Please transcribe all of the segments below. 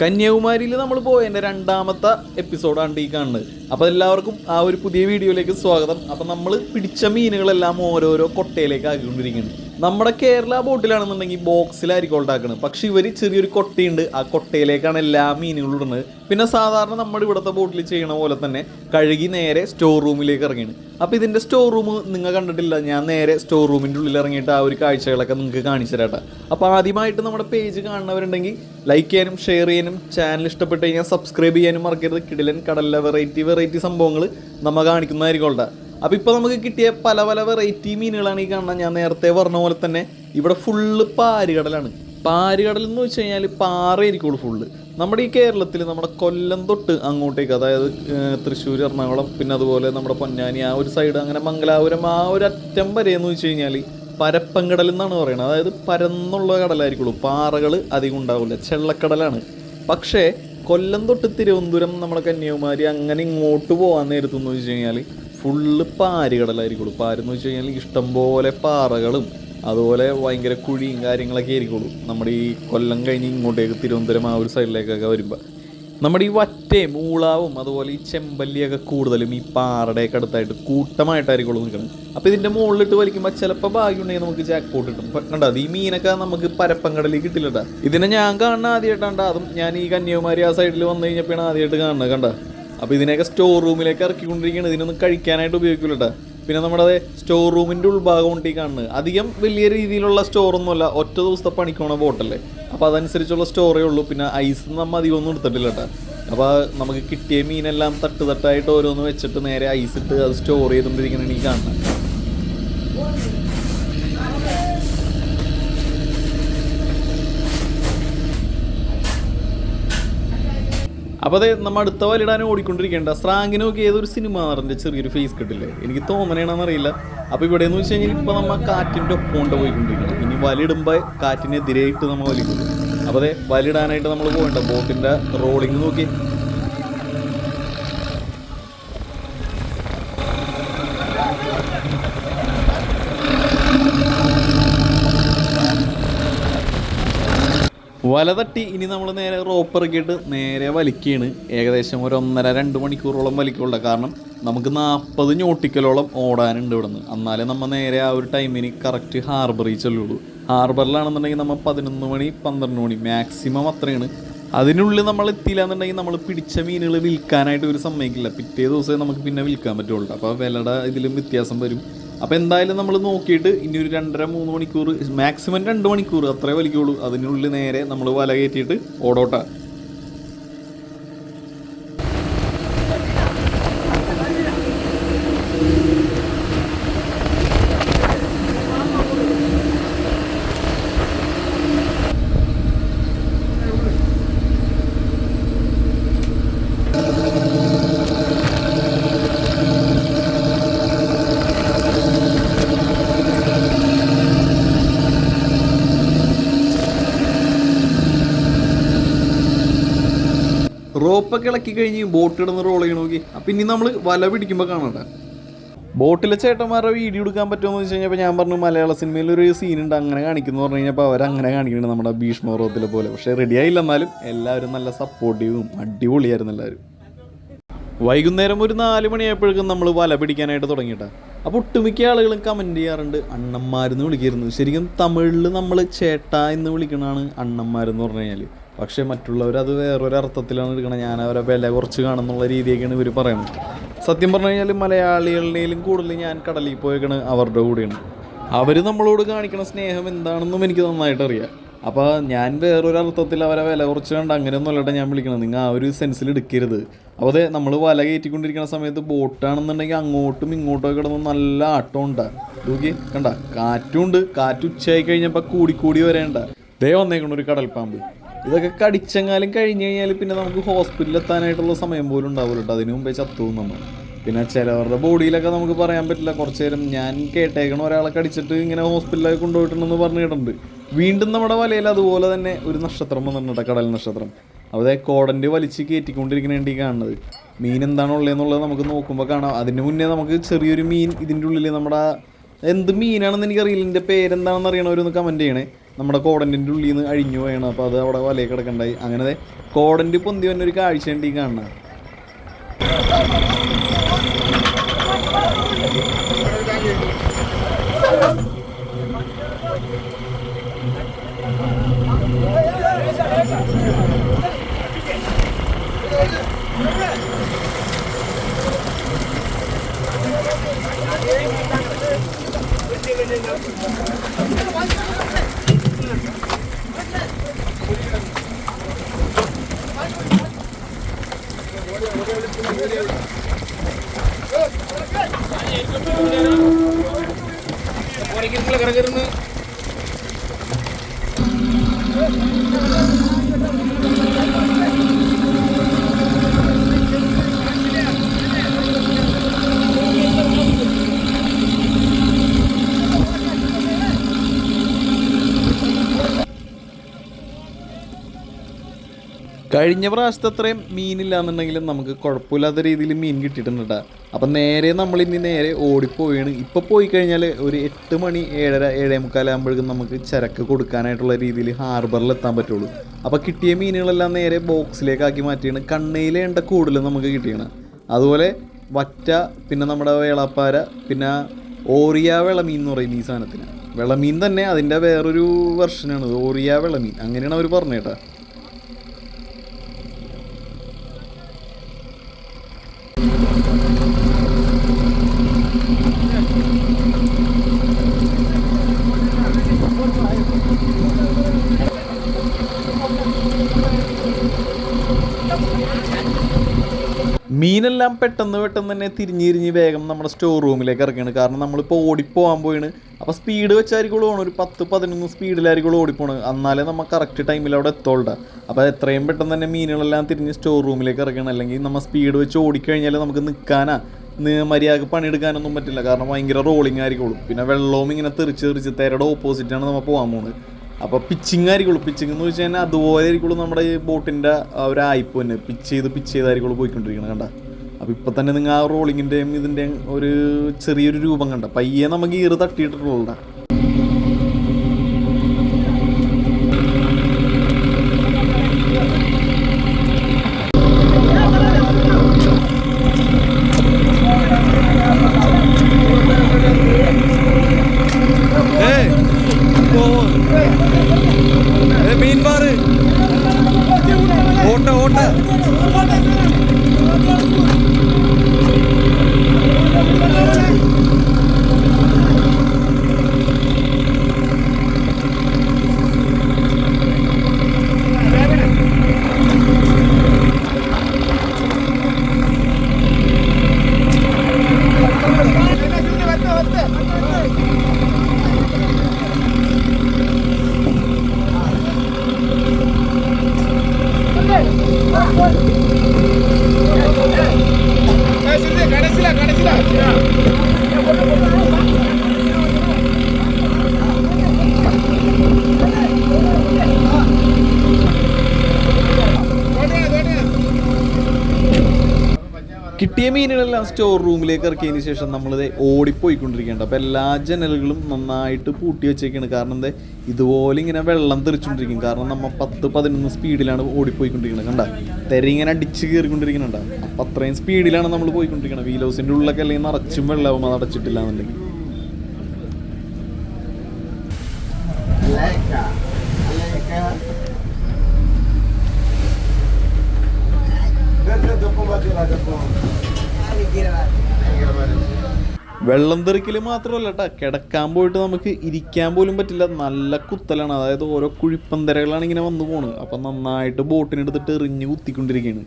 കന്യാകുമാരിയിൽ നമ്മൾ പോയതിന്റെ രണ്ടാമത്തെ എപ്പിസോഡാണ് ഈ കാണുന്നത്. അപ്പോൾ എല്ലാവർക്കും ആ ഒരു പുതിയ വീഡിയോയിലേക്ക് സ്വാഗതം. അപ്പോൾ നമ്മൾ പിടിച്ച മീനുകളെല്ലാം ഓരോരോ കൊട്ടയിലേക്ക് ആക്കിക്കൊണ്ടിരിക്കുന്നത് നമ്മുടെ കേരള ബോട്ടിലാണെന്നുണ്ടെങ്കിൽ ബോക്സിലായിരിക്കും ഉണ്ടാക്കുന്നത് പക്ഷെ ഇവർ ചെറിയൊരു കൊട്ടയുണ്ട്. ആ കൊട്ടയിലേക്കാണ് എല്ലാ മീനുകളും ഇടുന്നത്. പിന്നെ സാധാരണ നമ്മുടെ ഇവിടുത്തെ ബോട്ടിൽ ചെയ്യണ പോലെ തന്നെ കഴുകി നേരെ സ്റ്റോർ റൂമിലേക്ക് ഇറങ്ങിയാണ് അപ്പോൾ ഇതിന്റെ സ്റ്റോർ റൂം നിങ്ങൾ കണ്ടിട്ടില്ല. ഞാൻ നേരെ സ്റ്റോർ റൂമിന്റെ ഉള്ളിൽ ഇറങ്ങിയിട്ട് ആ ഒരു കാഴ്ചകളൊക്കെ നിങ്ങൾക്ക് കാണിച്ചു തരാട്ടെ. അപ്പോൾ ആദ്യമായിട്ട് നമ്മുടെ പേജ് കാണുന്നവരുണ്ടെങ്കിൽ ലൈക്ക് ചെയ്യാനും ഷെയർ ചെയ്യാനും ചാനൽ ഇഷ്ടപ്പെട്ട് കഴിഞ്ഞാൽ സബ്സ്ക്രൈബ് ചെയ്യാനും മറക്കരുത്. കിടിലൻ കടലിലെ വെറൈറ്റി വെറൈറ്റി സംഭവങ്ങൾ നമ്മൾ കാണിക്കുന്നതായിരിക്കും അപ്പോൾ ഇപ്പോൾ നമുക്ക് കിട്ടിയ പല പല വെറൈറ്റി മീനുകളാണ് ഈ കാണുന്നത്. ഞാൻ നേരത്തെ പറഞ്ഞ പോലെ തന്നെ ഇവിടെ ഫുള്ള് പാരുകടലാണ്. പാരുകടൽ എന്ന് വെച്ച് കഴിഞ്ഞാൽ പാറയായിരിക്കുള്ളൂ ഫുള്ള് നമ്മുടെ ഈ കേരളത്തിൽ നമ്മുടെ കൊല്ലം തൊട്ട് അങ്ങോട്ടേക്ക് അതായത് തൃശ്ശൂർ എറണാകുളം പിന്നെ അതുപോലെ നമ്മുടെ പൊന്നാനി ആ ഒരു സൈഡ് അങ്ങനെ മംഗലാപുരം ആ ഒരു അറ്റം വരെ എന്ന് വെച്ച് കഴിഞ്ഞാൽ പരപ്പങ്കടൽ എന്നാണ് പറയുന്നത് അതായത് പരന്നുള്ള കടലായിരിക്കുള്ളൂ. പാറകൾ അധികം ഉണ്ടാവില്ല. ചെള്ളക്കടലാണ്. പക്ഷേ കൊല്ലം തൊട്ട് തിരുവനന്തപുരം നമ്മുടെ കന്യാകുമാരി അങ്ങനെ ഇങ്ങോട്ട് പോകാൻ നേരത്തെന്ന് വെച്ച് കഴിഞ്ഞാൽ ഫുള്ള് പാരുകടലായിരിക്കുള്ളൂ. പാരെന്ന് വെച്ച് കഴിഞ്ഞാൽ ഇഷ്ടംപോലെ പാറകളും അതുപോലെ ഭയങ്കര കുഴിയും കാര്യങ്ങളൊക്കെ ആയിരിക്കുള്ളൂ. നമ്മുടെ ഈ കൊല്ലം കഴിഞ്ഞ് ഇങ്ങോട്ടേക്ക് തിരുവനന്തപുരം ആ ഒരു സൈഡിലേക്കൊക്കെ വരുമ്പോൾ നമ്മുടെ ഈ വറ്റയും മൂളാവും അതുപോലെ ഈ ചെമ്പല്ലിയൊക്കെ കൂടുതലും ഈ പാറയുടെയൊക്കെ അടുത്തായിട്ട് കൂട്ടമായിട്ടായിരിക്കുള്ളൂ നിൽക്കുന്നത്. അപ്പോൾ ഇതിന്റെ മുകളിലിട്ട് വലിക്കുമ്പോൾ ചിലപ്പോൾ ഭാഗ്യമുണ്ടെങ്കിൽ നമുക്ക് ജാക്ക് പോട്ട് കിട്ടും കണ്ടോ അത് ഈ മീനൊക്കെ നമുക്ക് പരപ്പങ്കടലിൽ കിട്ടില്ല ഇതിനെ ഞാൻ കാണുന്ന ആദ്യമായിട്ടാണ് അതും ഞാൻ ഈ കന്യാകുമാരി ആ സൈഡിൽ വന്നു കഴിഞ്ഞപ്പോഴാണ് ആദ്യമായിട്ട് കാണുന്നത് കണ്ട? അപ്പോൾ ഇതിനെയൊക്കെ സ്റ്റോർ റൂമിലേക്ക് ഇറക്കിക്കൊണ്ടിരിക്കുകയാണ്. ഇതിനൊന്നും കഴിക്കാനായിട്ട് ഉപയോഗിക്കില്ലട്ടാ പിന്നെ നമ്മുടെ സ്റ്റോർ റൂമിന്റെ ഉൾഭാഗം കൊണ്ട് ഈ കാണുന്നത്. അധികം വലിയ രീതിയിലുള്ള സ്റ്റോറൊന്നുമല്ല ഒറ്റ ദിവസത്തെ പണിക്കോണ ബോട്ടല്ലേ അപ്പോൾ അതനുസരിച്ചുള്ള സ്റ്റോറേ ഉള്ളൂ പിന്നെ ഐസ് നമ്മൾ അധികം ഒന്നും എടുത്തിട്ടില്ല കേട്ടോ അപ്പോൾ നമുക്ക് കിട്ടിയ മീനെല്ലാം തട്ട് തട്ടായിട്ട് ഓരോന്ന് വെച്ചിട്ട് നേരെ ഐസ് ഇട്ട് അത് സ്റ്റോർ ചെയ്തുകൊണ്ടിരിക്കണം ഈ കാണുന്നത്. അപ്പോൾ അതെ നമ്മൾ അടുത്ത വലിടാനും ഓടിക്കൊണ്ടിരിക്കേണ്ട. സ്രാങ്കിനൊക്കെ നോക്കി ഏതൊരു സിനിമ നടന്റെ ചെറിയൊരു ഫേസ് കിട്ടില്ലേ എനിക്ക് തോന്നണേണെന്നറിയില്ല. അപ്പോൾ ഇവിടെ എന്ന് വെച്ച് കഴിഞ്ഞാൽ ഇപ്പോൾ നമ്മൾ കാറ്റിന്റെ ഒപ്പമുണ്ട് പോയിക്കൊണ്ടിരിക്കുന്നത് ഇനി വലിടുമ്പോൾ കാറ്റിനെതിരെയിട്ട് നമ്മൾ വലിക്കുന്നു. അപ്പോൾ അതെ വലിടാനായിട്ട് നമ്മൾ പോകേണ്ട. ബോട്ടിന്റെ റോളിങ് നോക്കി വല തട്ടി ഇനി നമ്മൾ നേരെ റോപ്പ് ഇറക്കിയിട്ട് നേരെ വലിക്കുകയാണ്. ഏകദേശം ഒരു ഒന്നര രണ്ട് മണിക്കൂറോളം വലിക്കുള്ള. കാരണം നമുക്ക് നാൽപ്പത് ഞോട്ടിക്കലോളം ഓടാനുണ്ട് ഇവിടെ നിന്ന് എന്നാലേ നമ്മൾ നേരെ ആ ഒരു ടൈമിന് കറക്റ്റ് ഹാർബറിൽ ചെല്ലുള്ളൂ. ഹാർബറിലാണെന്നുണ്ടെങ്കിൽ നമ്മൾ പതിനൊന്ന് മണി പന്ത്രണ്ട് മണി മാക്സിമം അത്രയാണ്. അതിനുള്ളിൽ നമ്മൾ എത്തിയില്ല എന്നുണ്ടെങ്കിൽ നമ്മൾ പിടിച്ച മീനുകൾ വിൽക്കാനായിട്ട് ഒരു സമ്മതിക്കില്ല പിറ്റേ ദിവസമേ നമുക്ക് പിന്നെ വിൽക്കാൻ പറ്റുള്ളൂ. അപ്പോൾ വിലയുടെ ഇതിലും വ്യത്യാസം വരും. അപ്പോൾ എന്തായാലും നമ്മൾ നോക്കിയിട്ട് ഇനി ഒരു രണ്ടര മൂന്ന് മണിക്കൂർ മാക്സിമം രണ്ട് മണിക്കൂർ അത്രേ വലിക്കുള്ളൂ. അതിനുള്ളിൽ നേരെ നമ്മൾ വല കയറ്റിയിട്ട് ഓടോട്ട. റോപ്പൊക്കെ ഇളക്കി കഴിഞ്ഞ് ബോട്ട് ഇടുന്ന റോൾ ചെയ്യണ നോക്കി. അപ്പം ഇനി നമ്മൾ വല പിടിക്കുമ്പോൾ കാണണ്ട. ബോട്ടിലെ ചേട്ടന്മാരുടെ വീഡിയോ എടുക്കാൻ പറ്റുമെന്ന് വെച്ച് കഴിഞ്ഞപ്പോൾ ഞാൻ പറഞ്ഞു മലയാള സിനിമയിൽ ഒരു സീൻ ഉണ്ട് അങ്ങനെ കാണിക്കുന്നു പറഞ്ഞു കഴിഞ്ഞപ്പോൾ അങ്ങനെ കാണിക്കുന്നുണ്ട് നമ്മുടെ ഭീഷ്മപർവത്തിലെ പോലെ. പക്ഷേ റെഡി ആയില്ല എന്നാലും എല്ലാവരും നല്ല സപ്പോർട്ടീവും അടിപൊളിയായിരുന്നു എല്ലാവരും. വൈകുന്നേരം ഒരു നാല് മണിയായപ്പോഴേക്കും നമ്മൾ വല പിടിക്കാനായിട്ട് തുടങ്ങിയിട്ട. അപ്പോൾ ഒട്ടുമിക്ക ആളുകളും കമന്റ് ചെയ്യാറുണ്ട് അണ്ണന്മാരെന്ന് വിളിക്കായിരുന്നു ശരിക്കും തമിഴിൽ നമ്മൾ ചേട്ടാ എന്ന് വിളിക്കണതാണ് അണ്ണന്മാരെന്ന് പറഞ്ഞു കഴിഞ്ഞാൽ പക്ഷേ മറ്റുള്ളവർ അത് വേറൊരു അർത്ഥത്തിലാണ് എടുക്കണത്. ഞാൻ അവരെ വില കുറച്ച് കാണുന്നുള്ള രീതിയൊക്കെയാണ് ഇവർ പറയുന്നത്. സത്യം പറഞ്ഞു കഴിഞ്ഞാൽ മലയാളികളുടെയിലും കൂടുതൽ ഞാൻ കടലിൽ പോയേക്കണ് അവരുടെ കൂടെയാണ്. അവർ നമ്മളോട് കാണിക്കുന്ന സ്നേഹം എന്താണെന്നും എനിക്ക് നന്നായിട്ട് അറിയാം അപ്പോൾ ഞാൻ വേറൊരു അർത്ഥത്തിൽ അവരെ വില കുറച്ച് കണ്ട് അങ്ങനെയൊന്നും അല്ലട്ടെ ഞാൻ വിളിക്കണം നിങ്ങൾ ആ ഒരു സെൻസിൽ എടുക്കരുത്. അപ്പോൾ അതെ നമ്മൾ വല കയറ്റിക്കൊണ്ടിരിക്കുന്ന സമയത്ത് ബോട്ടാണെന്നുണ്ടെങ്കിൽ അങ്ങോട്ടും ഇങ്ങോട്ടും കിടന്ന് നല്ല ആട്ടം ഉണ്ടാകും നോക്കി കണ്ട? കാറ്റുണ്ട് കാറ്റ് ഉച്ചയായി കഴിഞ്ഞപ്പോൾ കൂടിക്കൂടി വരേണ്ട. ദേ വന്നേക്കണ ഒരു കടൽപ്പാമ്പ്. ഇതൊക്കെ കടിച്ചെങ്ങാലും കഴിഞ്ഞ് കഴിഞ്ഞാൽ പിന്നെ നമുക്ക് ഹോസ്പിറ്റലിൽ എത്താനായിട്ടുള്ള സമയം പോലും ഉണ്ടാവില്ല കേട്ടോ അതിന് മുമ്പേ ചത്തു നമ്മൾ പിന്നെ ചിലവരുടെ ബോഡിയിലൊക്കെ നമുക്ക് പറയാൻ പറ്റില്ല. കുറച്ച് നേരം ഞാൻ കേട്ടേക്കണ ഒരാളെ കടിച്ചിട്ട് ഇങ്ങനെ ഹോസ്പിറ്റലിലേക്ക് കൊണ്ടുപോയിട്ടുണ്ടെന്ന് പറഞ്ഞിട്ടുണ്ട് വീണ്ടും നമ്മുടെ വലയിൽ അതുപോലെ തന്നെ ഒരു നക്ഷത്രം വന്നിട്ടുണ്ട് കടൽ നക്ഷത്രം. അവിടെ കോടന്റെ വലിച്ച് കയറ്റിക്കൊണ്ടിരിക്കണേണ്ടി കാണുന്നത്. മീൻ എന്താണ് ഉള്ളതെന്നുള്ളത് നമുക്ക് നോക്കുമ്പോൾ കാണാം. അതിന് മുന്നേ നമുക്ക് ചെറിയൊരു മീൻ ഇതിന്റെ ഉള്ളിൽ നമ്മുടെ എന്ത് മീനാണെന്ന് എനിക്കറിയില്ല. എന്റെ പേരെന്താണെന്ന് അറിയണവരൊന്ന് കമന്റ് ചെയ്യണേ. നമ്മുടെ കോടന്റെ ഉള്ളിൽ നിന്ന് അഴിഞ്ഞു പോയാണ്. അപ്പോൾ അത് അവിടെ വലയിൽ കിടക്കണ്ടായി. അങ്ങനെ കോടന്റെ പൊന്തി വന്നൊരു കാഴ്ച ഉണ്ടെങ്കിൽ കാണുന്നത് കഴിഞ്ഞ പ്രാവശ്യത്തെ അത്രയും മീനില്ലാന്നുണ്ടെങ്കിലും നമുക്ക് കുഴപ്പമില്ലാത്ത രീതിയിൽ മീൻ കിട്ടിയിട്ടുണ്ട് കേട്ടോ അപ്പം നേരെ നമ്മൾ ഇനി നേരെ ഓടിപ്പോയാണ് ഇപ്പോൾ പോയി കഴിഞ്ഞാൽ ഒരു എട്ട് മണി ഏഴര ഏഴേ മുക്കാലാകുമ്പോഴേക്കും നമുക്ക് ചരക്ക് കൊടുക്കാനായിട്ടുള്ള രീതിയിൽ ഹാർബറിൽ എത്താൻ പറ്റുള്ളൂ. അപ്പോൾ കിട്ടിയ മീനുകളെല്ലാം നേരെ ബോക്സിലേക്കാക്കി മാറ്റിയാണ്. കണ്ണയിലേണ്ട കൂടുതലും നമുക്ക് കിട്ടിയാണ്. അതുപോലെ വറ്റ പിന്നെ നമ്മുടെ വേളാപ്പാര പിന്നെ ഓറിയ വെളമീൻ എന്ന് പറയും ഈ സാധനത്തിന്. വിളമീൻ തന്നെ അതിന്റെ വേറൊരു വെർഷനാണ് ഓറിയ വിളമീൻ. അങ്ങനെയാണ് അവർ പറഞ്ഞേട്ടാ മീനെല്ലാം പെട്ടെന്ന് പെട്ടെന്ന് തന്നെ തിരിഞ്ഞിരിഞ്ഞ് വേഗം നമ്മുടെ സ്റ്റോർ റൂമിലേക്ക് ഇറക്കുകയാണ് കാരണം നമ്മളിപ്പോൾ ഓടിപ്പോകാൻ പോയാണ് അപ്പോൾ സ്പീഡ് വെച്ചായിരിക്കും പോകണം ഒരു പത്ത് പതിനൊന്ന് സ്പീഡിലായിരിക്കും ഓടിപ്പോണത്. എന്നാലേ നമ്മൾ കറക്റ്റ് ടൈമിൽ അവിടെ എത്തോളുടെ അപ്പോൾ എത്രയും പെട്ടെന്ന് തന്നെ മീനുകളെല്ലാം തിരിഞ്ഞ് സ്റ്റോർ റൂമിലേക്ക് ഇറക്കണം അല്ലെങ്കിൽ നമ്മൾ സ്പീഡ് വെച്ച് ഓടിക്കഴിഞ്ഞാൽ നമുക്ക് നിൽക്കാനാ മര്യാദയ്ക്ക് പണിയെടുക്കാനൊന്നും പറ്റില്ല. കാരണം ഭയങ്കര റോളിംഗ് ആയിരിക്കുള്ളൂ. പിന്നെ വെള്ളവും ഇങ്ങനെ തെറിച്ച് തെറിച്ച് തെരയുടെ ഓപ്പോസിറ്റാണ് നമ്മൾ പോകാൻ പോകുന്നത് അപ്പോൾ പിച്ചിങ് ആയിരിക്കുള്ളൂ. പിച്ചിങ് എന്ന് വെച്ച് കഴിഞ്ഞാൽ അതുപോലെ ആയിരിക്കുള്ളൂ നമ്മുടെ ഈ ബോട്ടിന്റെ ആ ഒരു ആയിപ്പ് തന്നെ. പിച്ച് ചെയ്ത് പിച്ച് ചെയ്തായിരിക്കുള്ളൂ പോയിക്കൊണ്ടിരിക്കണം കണ്ട? അപ്പോൾ ഇപ്പം തന്നെ നിങ്ങൾ ആ റോളിങ്ങിന്റെയും ഇതിന്റെയും ഒരു ചെറിയൊരു രൂപം കണ്ട. പയ്യെ നമുക്ക് ഈറ് തട്ടിയിട്ടുള്ള കിട്ടിയ മീനുകളെല്ലാം സ്റ്റോർ റൂമിലേക്ക് ഇറക്കിയതിന് ശേഷം നമ്മളിത് ഓടിപ്പോയിക്കൊണ്ടിരിക്കുകയാണ്. അപ്പോൾ എല്ലാ ജനലുകളും നന്നായിട്ട് പൂട്ടി വെച്ചേക്കാണ്. കാരണം എന്താ? ഇതുപോലെ ഇങ്ങനെ വെള്ളം തെറിച്ചുകൊണ്ടിരിക്കും കാരണം നമ്മൾ പത്ത് പതിനൊന്ന് സ്പീഡിലാണ് ഓടിപ്പോയിക്കൊണ്ടിരിക്കുന്നത് കണ്ട? തെര ഇങ്ങനെ അടിച്ച് കയറിക്കൊണ്ടിരിക്കുന്നുണ്ട് അപ്പം അത്രയും സ്പീഡിലാണ് നമ്മൾ പോയിക്കൊണ്ടിരിക്കുന്നത് വീലോസിന്റെ ഉള്ളിലൊക്കെ അല്ലെങ്കിൽ നിറച്ചും വെള്ളമാവും അത് അടച്ചിട്ടില്ല എന്നുണ്ടെങ്കിൽ Thank Leca. വെള്ളം തെറിക്കൽ മാത്രമല്ല കേട്ടോ കിടക്കാൻ പോയിട്ട് നമുക്ക് ഇരിക്കാൻ പോലും പറ്റില്ല. നല്ല കുത്തലാണ്. അതായത് ഓരോ കുഴിപ്പന്തരകളാണ് ഇങ്ങനെ വന്നു പോണത്. അപ്പം നന്നായിട്ട് ബോട്ടിനെടുത്തിട്ട് എറിഞ്ഞ് കുത്തിക്കൊണ്ടിരിക്കുകയാണ്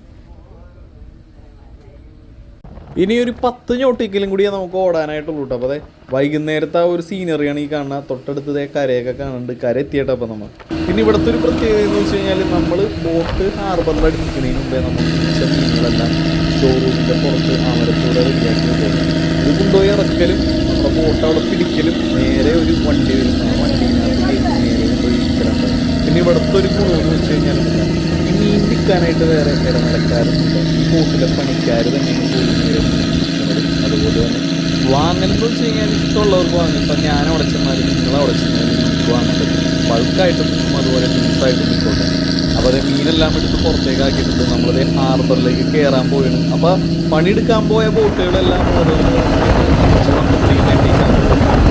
ഇനി ഒരു പത്ത് ഞോട്ടിക്കലും കൂടിയേ നമുക്ക് ഓടാനായിട്ടുള്ളൂ കേട്ടോ അപ്പോൾ അതെ വൈകുന്നേരത്തെ ആ ഒരു സീനറിയാണ് ഈ കാണുന്നത് തൊട്ടടുത്ത് ദേ കരയൊക്കെ കാണുന്നുണ്ട്. കര എത്തിയിട്ട് അപ്പോൾ നമ്മൾ പിന്നെ ഇവിടുത്തെ ഒരു പ്രത്യേകത എന്ന് വെച്ച് കഴിഞ്ഞാൽ നമ്മൾ ബോട്ട് ഹാർബറിൽ അടിപ്പിക്കുന്നതിന് മുമ്പേ നമ്മൾ പിടിച്ച മീനുകളെല്ലാം ഷോറൂമിന്റെ പുറത്ത് അമരത്തൂടെ റെഡിയാക്കി ഇത് കൊണ്ടുപോയി ഇറക്കലും നമ്മുടെ ബോട്ട് അവിടെ പിടിക്കലും നേരെ ഒരു വണ്ടി വരും. ആ വണ്ടിനകത്ത് കയറ്റി നേരെ കൊണ്ടുപോയി ഇരിക്കലുണ്ട് പിന്നെ ഇവിടുത്തെ ഒരു ഗുണമെന്ന് വെച്ച് കഴിഞ്ഞാൽ വിൽക്കാനായിട്ട് വേറെ ഇടനിലക്കാരുണ്ട് കൂട്ടിലെ പണിക്കാർ തന്നെയാണ് അതുപോലെ തന്നെ വാങ്ങലെന്ന് വെച്ച് കഴിഞ്ഞാൽ ഇഷ്ടമുള്ളവർക്ക് വാങ്ങും ഇപ്പം ഞാൻ അവിടെ ചെന്നാലും നിങ്ങൾ അവിടെ ചെന്നാലും നിങ്ങൾക്ക് വാങ്ങാൻ പറ്റും ബൾക്കായിട്ടും നിൽക്കും അതുപോലെ പീസായിട്ടും നിൽക്കോട്ടെ അപ്പോൾ അതേ മീനെല്ലാം എടുത്ത് പുറത്തേക്ക് ആക്കിയിട്ടുണ്ട് നമ്മളതേ ഹാർബറിലേക്ക് കയറാൻ പോയാണ് അപ്പോൾ പണിയെടുക്കാൻ പോയ ബോട്ടുകളെല്ലാം ഓരോന്ന്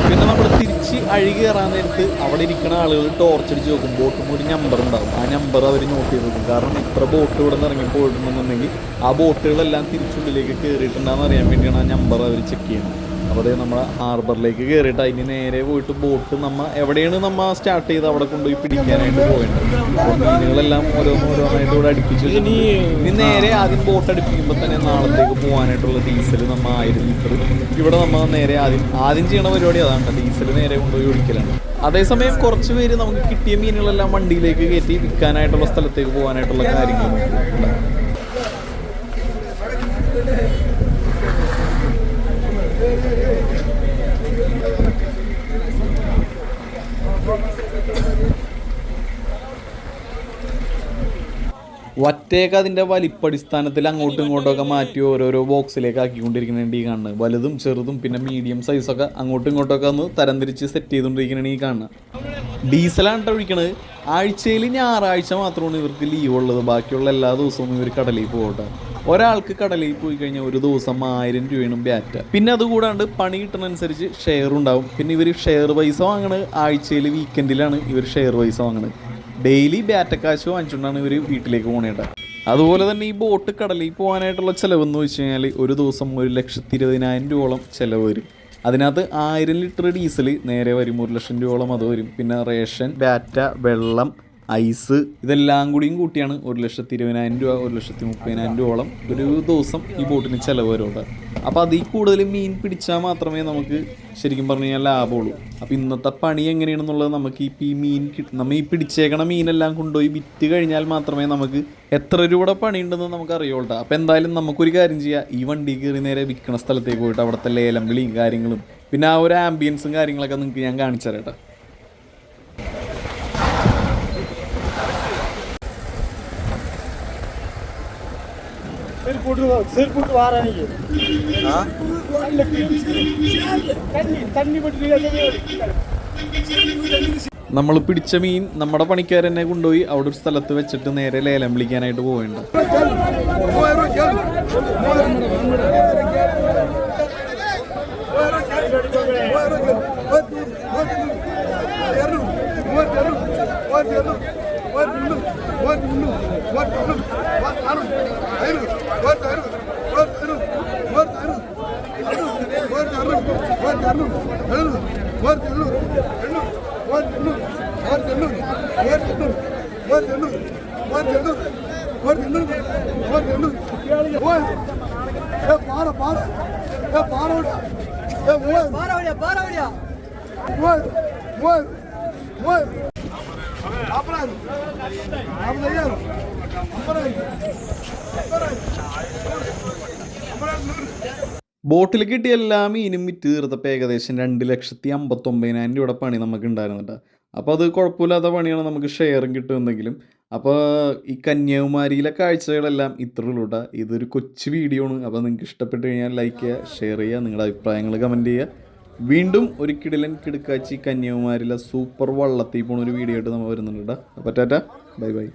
പിന്നെ നമ്മൾ തിരിച്ച് അഴുകി കയറാൻ നേരത്ത് അവിടെ ഇരിക്കുന്ന ആളുകൾ ടോർച്ച് അടിച്ച് നോക്കും ബോട്ടും ഒരു നമ്പർ ഉണ്ടാവും. ആ നമ്പർ അവർ നോട്ട് ചെയ്ത് നോക്കും കാരണം ഇത്ര ബോട്ട് ഇവിടെ നിന്ന് ഇറങ്ങി പോയിട്ടുണ്ടെന്നുണ്ടെങ്കിൽ ആ ബോട്ടുകളെല്ലാം തിരിച്ചുള്ളിലേക്ക് കയറിയിട്ടുണ്ടെന്ന് അറിയാൻ വേണ്ടിയാണ് ആ നമ്പർ അവർ ചെക്ക് ചെയ്യുന്നത്. അപ്പോൾ നമ്മൾ ഹാർബറിലേക്ക് കയറിയിട്ട് അതിന് നേരെ പോയിട്ട് ബോട്ട് നമ്മ എവിടെയാണ് നമ്മ സ്റ്റാർട്ട് ചെയ്ത് അവിടെ കൊണ്ടുപോയി പിടിക്കാനായിട്ട് പോയിട്ടുണ്ട് മീനുകളെല്ലാം ഓരോന്ന് ഓരോന്നായിട്ട് ഇവിടെ അടുപ്പിച്ചു. ഇനി നേരെ ആദ്യം ബോട്ട് അടുപ്പിക്കുമ്പോൾ തന്നെ നാളത്തേക്ക് പോകാനായിട്ടുള്ള ഡീസൽ നമ്മ ആയിരം ലിറ്റർ ഇവിടെ നമ്മൾ നേരെ ആദ്യം ആദ്യം ചെയ്യണ പരിപാടി അതാണ് ഡീസൽ നേരെ കൊണ്ടുപോയി ഒഴിക്കലാണ് അതേസമയം കുറച്ച് പേര് നമുക്ക് കിട്ടിയ മീനുകളെല്ലാം വണ്ടിയിലേക്ക് കയറ്റി വിൽക്കാനായിട്ടുള്ള സ്ഥലത്തേക്ക് പോകാനായിട്ടുള്ള കാര്യങ്ങൾ വറ്റയൊക്കെ അതിന്റെ വലിപ്പടിസ്ഥാനത്തിൽ അങ്ങോട്ടും ഇങ്ങോട്ടും ഒക്കെ മാറ്റി ഓരോരോ ബോക്സിലേക്ക് ആക്കിക്കൊണ്ടിരിക്കുന്നുണ്ട് ഈ കാണുന്നത് വലുതും ചെറുതും പിന്നെ മീഡിയം സൈസൊക്കെ അങ്ങോട്ടും ഇങ്ങോട്ടും ഒക്കെ ഒന്ന് തരംതിരിച്ച് സെറ്റ് ചെയ്തുകൊണ്ടിരിക്കുന്നതാണ് ഈ കാണുന്നത് ഡീസലാണ് ഒഴിക്കണത്. ആഴ്ചയിൽ ഞായറാഴ്ച മാത്രമാണ് ഇവർക്ക് ലീവ് ഉള്ളത്. ബാക്കിയുള്ള എല്ലാ ദിവസവും ഇവർ കടലിൽ പോകട്ടെ ഒരാൾക്ക് കടലിൽ പോയി കഴിഞ്ഞാൽ ഒരു ദിവസം ആയിരം രൂപയാണ് ബാറ്റ പിന്നെ അതുകൂടാണ്ട് പണി കിട്ടുന്നതനുസരിച്ച് ഷെയർ ഉണ്ടാവും. പിന്നെ ഇവർ ഷെയർ പൈസ വാങ്ങണത് ആഴ്ചയിൽ വീക്കെൻഡിലാണ് ഇവർ ഷെയർ പൈസ വാങ്ങണത്. ഡെയിലി ബാറ്റക്കാശ് വാങ്ങിച്ചുകൊണ്ടാണ് ഇവർ വീട്ടിലേക്ക് പോണേട്ട. അതുപോലെ തന്നെ ഈ ബോട്ട് കടലിൽ പോകാനായിട്ടുള്ള ചിലവെന്ന് വെച്ച് കഴിഞ്ഞാൽ ഒരു ദിവസം ഒരു ലക്ഷത്തി ഇരുപതിനായിരം രൂപയോളം ചിലവ് വരും. അതിനകത്ത് ആയിരം ലിറ്റർ ഡീസൽ നേരെ വരും. ഒരു ലക്ഷം രൂപയോളം അത് വരും. പിന്നെ റേഷൻ ബാറ്റ വെള്ളം ഐസ് ഇതെല്ലാം കൂടിയും കൂട്ടിയാണ് ഒരു ലക്ഷത്തി ഇരുപതിനായിരം രൂപ ഒരു ലക്ഷത്തി മുപ്പതിനായിരം രൂപയോളം ഒരു ദിവസം ഈ ബോട്ടിന് ചിലവ് വരുന്നുണ്ട്. അപ്പോൾ അതിൽ കൂടുതൽ മീൻ പിടിച്ചാൽ മാത്രമേ നമുക്ക് ശരിക്കും പറഞ്ഞു കഴിഞ്ഞാൽ ലാഭമുള്ളൂ. അപ്പോൾ ഇന്നത്തെ പണി എങ്ങനെയാണെന്നുള്ളത് നമുക്ക് ഈ ഈ മീൻ നമ്മൾ ഈ പിടിച്ചേക്കണ മീനെല്ലാം കൊണ്ടുപോയി വിറ്റ് കഴിഞ്ഞാൽ മാത്രമേ നമുക്ക് എത്ര രൂപയുടെ പണിയുണ്ടെന്ന് നമുക്ക് അറിയുള്ളൂ. അപ്പോൾ എന്തായാലും നമുക്കൊരു കാര്യം ചെയ്യാം. ഈ വണ്ടി കയറി നേരെ വിൽക്കണ സ്ഥലത്തേക്ക് പോയിട്ട് അവിടുത്തെ ലേലം വിളിയും കാര്യങ്ങളും പിന്നെ ആ ഒരു ആംബിയൻസും കാര്യങ്ങളൊക്കെ നിങ്ങൾക്ക് ഞാൻ കാണിച്ചു തരാം ಸಿರ್ ಕುಡ್ರು ಸಿರ್ ಕುಡ್ರು ವಾರ ನನಗೆ ತಣ್ಣಿ ತಣ್ಣಿ ಬಿಟ್ಟು നമ്മൾ പിടിച്ച മീൻ നമ്മുടെ പണിക്കാരെന്നെ കൊണ്ടുപോയി അവിടെ ഒരു സ്ഥലത്ത് വെച്ചിട്ട് നേരെ ലേലം വിളിക്കാനായിട്ട് പോവേണ്ട What பாரு பாரு பாரோட பாரவடியா பாரவடியா மூவர் மூவர் மூவர் அப்புறம் ஐயாயிரம் அப்புறம் ബോട്ടിൽ കിട്ടിയ എല്ലാം മീനും വിറ്റ് തീർത്തപ്പോൾ ഏകദേശം രണ്ട് ലക്ഷത്തി അമ്പത്തൊമ്പതിനായിരം രൂപയുടെ പണി നമുക്ക് ഉണ്ടായിരുന്നുണ്ട് അപ്പോൾ അത് കുഴപ്പമില്ലാത്ത പണിയാണ് നമുക്ക് ഷെയറും കിട്ടുമെന്നെങ്കിലും. അപ്പോൾ ഈ കന്യാകുമാരിയിലെ കാഴ്ചകളെല്ലാം ഇത്രയേ ഉള്ളൂ കേട്ടോ ഇതൊരു കൊച്ചു വീഡിയോ ആണ്. അപ്പോൾ നിങ്ങൾക്ക് ഇഷ്ടപ്പെട്ട് കഴിഞ്ഞാൽ ലൈക്ക് ചെയ്യുക ഷെയർ ചെയ്യുക നിങ്ങളുടെ അഭിപ്രായങ്ങൾ കമന്റ് ചെയ്യുക. വീണ്ടും ഒരു കിടിലൻ കിടുക്കാച്ചി കന്യാകുമാരിയിലെ സൂപ്പർ വള്ളത്തിൽ പോണ ഒരു വീഡിയോ ആയിട്ട് നമ്മൾ വരുന്നുണ്ട് അപ്പോൾ ടാറ്റ ബൈ ബൈ.